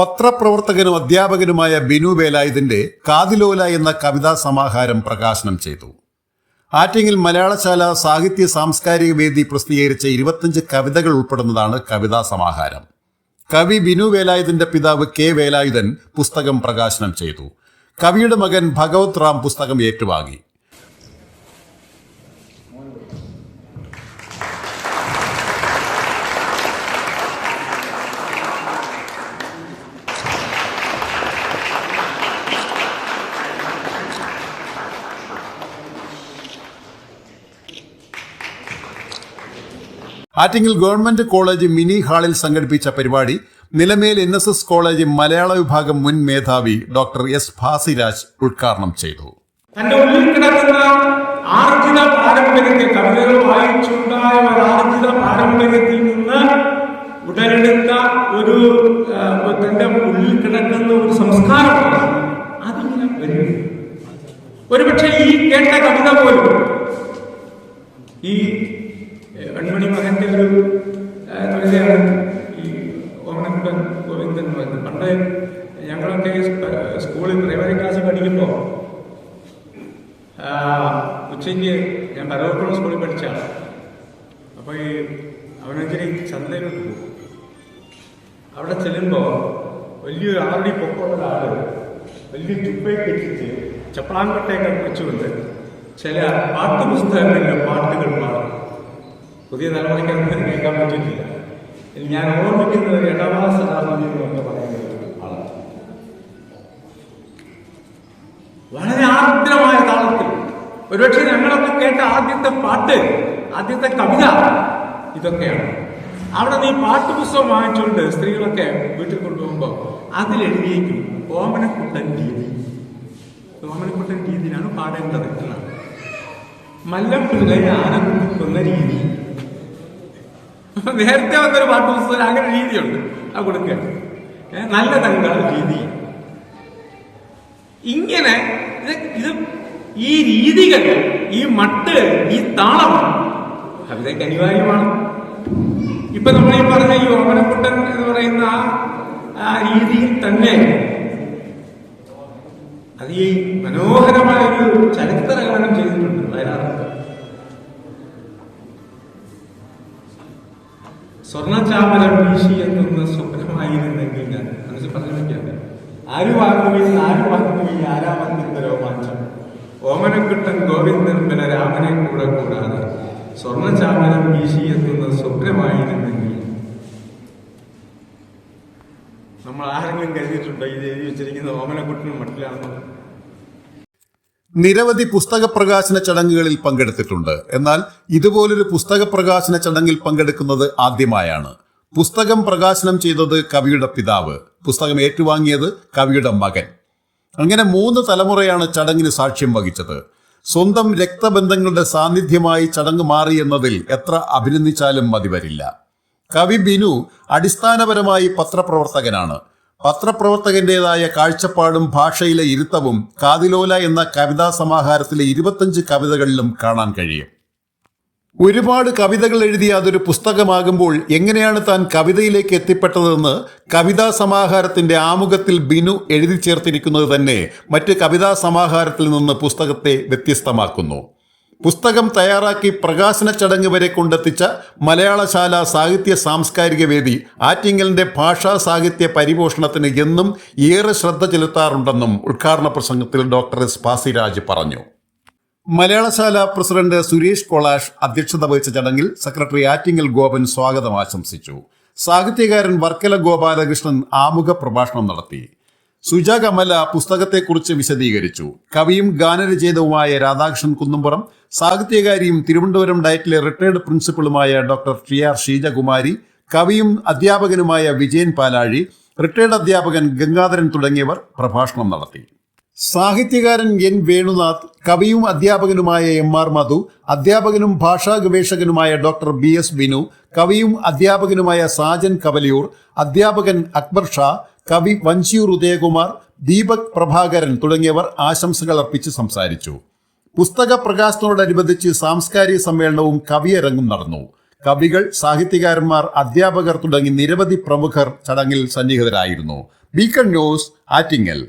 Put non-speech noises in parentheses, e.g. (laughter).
പത്രപ്രവർത്തകനും അധ്യാപകനുമായ ബിനു വേലായുധന്റെ കാതിലോല എന്ന കവിതാ സമാഹാരം പ്രകാശനം ചെയ്തു. ആറ്റിങ്ങിൽ മലയാളശാല സാഹിത്യ സാംസ്കാരിക വേദി പ്രസിദ്ധീകരിച്ച ഇരുപത്തഞ്ച് കവിതകൾ ഉൾപ്പെടുന്നതാണ് കവിതാ സമാഹാരം. കവി ബിനു വേലായുധന്റെ പിതാവ് കെ വേലായുധൻ പുസ്തകം പ്രകാശനം ചെയ്തു. കവിയുടെ മകൻ ഭഗവത് റാം പുസ്തകം ഏറ്റുവാങ്ങി. ആറ്റിങ്ങൽ ഗവൺമെന്റ് കോളേജ് മിനി ഹാളിൽ സംഘടിപ്പിച്ച പരിപാടി Nilamel N S S college മലയാള വിഭാഗം മുൻ മേധാവി ഡോക്ടർ എസ് ഭാസിരാജ് ഉദ്ഘാടനം ചെയ്തു. തന്റെ ഉള്ളിൽ കിടക്കുന്ന ആർജിത പാരമ്പര്യത്തെ കവിതകൾ വായിച്ചുണ്ടായ ഒരു ആർജിത പാരമ്പര്യത്തിൽ നിന്ന് ഉടലെടുത്ത ഒരു തന്റെ ഉള്ളിൽ കിടക്കുന്ന ഒരു സംസ്കാരമാണ് അതിങ്ങനെ വരും. ഒരുപക്ഷെ ഈ കേട്ട കവിത പോലും ഈ ഏഹ്, കവിതയാണ് ഈ ഓമനക്കുടൻ ഗോവിന്ദൻ എന്ന് പറയുന്നത്. പണ്ട് ഞങ്ങളൊക്കെ സ്കൂളിൽ പ്രൈമറി ക്ലാസ് പഠിക്കുമ്പോൾ ഉച്ചയ്ക്ക് ഞാൻ പരവക്കുളം സ്കൂളിൽ പഠിച്ചാണ് അപ്പോൾ ഈ അവനെച്ചിരി ചന്തയിലോട്ട് പോകും. അവിടെ ചെല്ലുമ്പോൾ വലിയൊരു ആറടി പൊക്കമുള്ള ആൾ വലിയ ചുപ്പയെ കെട്ടിച്ച് ചപ്പളാൻകൊട്ടയൊക്കെ വെച്ചുകൊണ്ട് ചില പാട്ട് പാട്ടുകൾ പാടും. പുതിയ തലമുറയ്ക്ക് അങ്ങനെ കേൾക്കാൻ പറ്റിയിട്ടില്ല. ഞാൻ ഓർമ്മിക്കുന്നത് ഒരു ഇടവാ സദാനന്ദി എന്നൊക്കെ ആളാണ് വളരെ ആർദ്രമായ താളത്തിൽ. ഒരുപക്ഷെ ഞങ്ങളൊക്കെ കേട്ട ആദ്യത്തെ പാട്ട് ആദ്യത്തെ കവിത ഇതൊക്കെയാണ്. അവിടെ നീ പാട്ട് പുസ്തകം വാങ്ങിച്ചുകൊണ്ട് സ്ത്രീകളൊക്കെ വീട്ടിൽ കൊണ്ടുപോകുമ്പോൾ അതിലെഴുതിയേക്കും ഓമനക്കുട്ടൻ രീതി. ഓമനക്കുട്ടൻ രീതിയിലാണ് പാടേണ്ടത് എന്നാണ്. മല്ലപ്പിള്ളയെ ആനക്കുട്ടി രീതി. (laughs) നേരത്തെ വന്നൊരു പാട്ട് പുസ്തകം അങ്ങനെ രീതിയുണ്ട്. അത് കൊടുക്കുക നല്ല തങ്ക രീതി. ഇങ്ങനെ ഇത് ഈ രീതികൾ ഈ മട്ട് ഈ താളം കവിതയ്ക്ക് അനിവാര്യമാണ്. ഇപ്പൊ നമ്മൾ ഈ പറഞ്ഞ ഈ ഓമനക്കുട്ടൻ എന്ന് പറയുന്ന ആ രീതിയിൽ തന്നെ അത് ഈ മനോഹരമായ ഒരു ചരിത്ര ഗാനം ചെയ്തിട്ടുണ്ട് വയനാട്. സ്വർണചാമരം വീശി എത്തുന്ന സ്വപ്നമായിരുന്നെങ്കിൽ ഞാൻ. മനസ്സിൽ പറഞ്ഞു വയ്ക്കാം ആര് വാങ്ങുകയും ആര് വാങ്ങുകയും ആരാമത്തിന്റെ രോമാഞ്ചം. ഓമനക്കുട്ടൻ ഗോവിന്ദൻ പിന്നെ രാമനെ കൂടെ കൂടാതെ സ്വർണചാമരം വീശി എത്തുന്ന സ്വപ്നമായിരുന്നെങ്കിൽ. നമ്മൾ ആരെങ്കിലും കരുതിയിട്ടുണ്ടോ? ഇത് എഴുതി വെച്ചിരിക്കുന്നത് ഓമനക്കുട്ടനും മട്ടിലാണെന്ന് നിരവധി പുസ്തക പ്രകാശന ചടങ്ങുകളിൽ പങ്കെടുത്തിട്ടുണ്ട്. എന്നാൽ ഇതുപോലൊരു പുസ്തക പ്രകാശന ചടങ്ങിൽ പങ്കെടുക്കുന്നത് ആദ്യമായാണ്. പുസ്തകം പ്രകാശനം ചെയ്തത് കവിയുടെ പിതാവ്. പുസ്തകം ഏറ്റുവാങ്ങിയത് കവിയുടെ മകൻ. അങ്ങനെ മൂന്ന് തലമുറയാണ് ചടങ്ങിന് സാക്ഷ്യം വഹിച്ചത്. സ്വന്തം രക്തബന്ധങ്ങളുടെ സാന്നിധ്യമായി ചടങ്ങ് മാറി എന്നതിൽ എത്ര അഭിനന്ദിച്ചാലും മതി വരില്ല കവി ബിനു അടിസ്ഥാനപരമായി പത്രപ്രവർത്തകനാണ്. പത്രപ്രവർത്തകന്റേതായ കാഴ്ചപ്പാടും ഭാഷയിലെ ഇരുത്തവും കാതിലോല എന്ന കവിതാ സമാഹാരത്തിലെ ഇരുപത്തഞ്ച് കവിതകളിലും കാണാൻ കഴിയും. ഒരുപാട് കവിതകൾ എഴുതിയ അതൊരു പുസ്തകമാകുമ്പോൾ എങ്ങനെയാണ് താൻ കവിതയിലേക്ക് എത്തിപ്പെട്ടതെന്ന് കവിതാ സമാഹാരത്തിന്റെ ആമുഖത്തിൽ ബിനു എഴുതി ചേർത്തിരിക്കുന്നത് തന്നെ മറ്റ് കവിതാ സമാഹാരത്തിൽ നിന്ന് പുസ്തകത്തെ വ്യത്യസ്തമാക്കുന്നു. പുസ്തകം തയ്യാറാക്കി പ്രകാശന ചടങ്ങ് വരെ കൊണ്ടെത്തിച്ച മലയാളശാല സാഹിത്യ സാംസ്കാരിക വേദി ആറ്റിങ്ങലിന്റെ ഭാഷാ സാഹിത്യ പരിപോഷണത്തിന് എന്നും ഏറെ ശ്രദ്ധ ചെലുത്താറുണ്ടെന്നും ഉദ്ഘാടന പ്രസംഗത്തിൽ ഡോക്ടർ എസ് പാസിരാജ് പറഞ്ഞു. മലയാളശാല പ്രസിഡന്റ് സുരേഷ് കൊളാഷ് അധ്യക്ഷത വഹിച്ച ചടങ്ങിൽ സെക്രട്ടറി ആറ്റിങ്ങൽ ഗോപൻ സ്വാഗതം ആശംസിച്ചു. സാഹിത്യകാരൻ വർക്കല ഗോപാലകൃഷ്ണൻ ആമുഖ പ്രഭാഷണം നടത്തി. സുജ കമല പുസ്തകത്തെക്കുറിച്ച് വിശദീകരിച്ചു. കവിയും ഗാനരചയിതവുമായ രാധാകൃഷ്ണൻ കുന്നുംപുറം സാഹിത്യകാരിയും തിരുവനന്തപുരം ഡയറ്റിലെ റിട്ടയർഡ് പ്രിൻസിപ്പളുമായ ഡോക്ടർ ടി ആർ ഷീജകുമാരി കവിയും അധ്യാപകനുമായ വിജയൻ പാലാഴി റിട്ടയർഡ് അധ്യാപകൻ ഗംഗാധരൻ തുടങ്ങിയവർ പ്രഭാഷണം നടത്തി. സാഹിത്യകാരൻ എൻ വേണുനാഥ് കവിയും അധ്യാപകനുമായ എം ആർ മധു അധ്യാപകനും ഭാഷാ ഗവേഷകനുമായ ഡോക്ടർ ബി എസ് ബിനു കവിയും അധ്യാപകനുമായ സാജൻ കവലിയൂർ അധ്യാപകൻ അക്ബർ ഷാ കവി വഞ്ചിയൂർ ഉദയകുമാർ ദീപക് പ്രഭാകരൻ തുടങ്ങിയവർ ആശംസകൾ അർപ്പിച്ച് സംസാരിച്ചു. പുസ്തക പ്രകാശനത്തോടനുബന്ധിച്ച് സാംസ്കാരിക സമ്മേളനവും കവിയരങ്ങും നടന്നു. കവികൾ സാഹിത്യകാരന്മാർ അധ്യാപകർ തുടങ്ങി നിരവധി പ്രമുഖർ ചടങ്ങിൽ സന്നിഹിതരായിരുന്നു. Beacon news Attingal.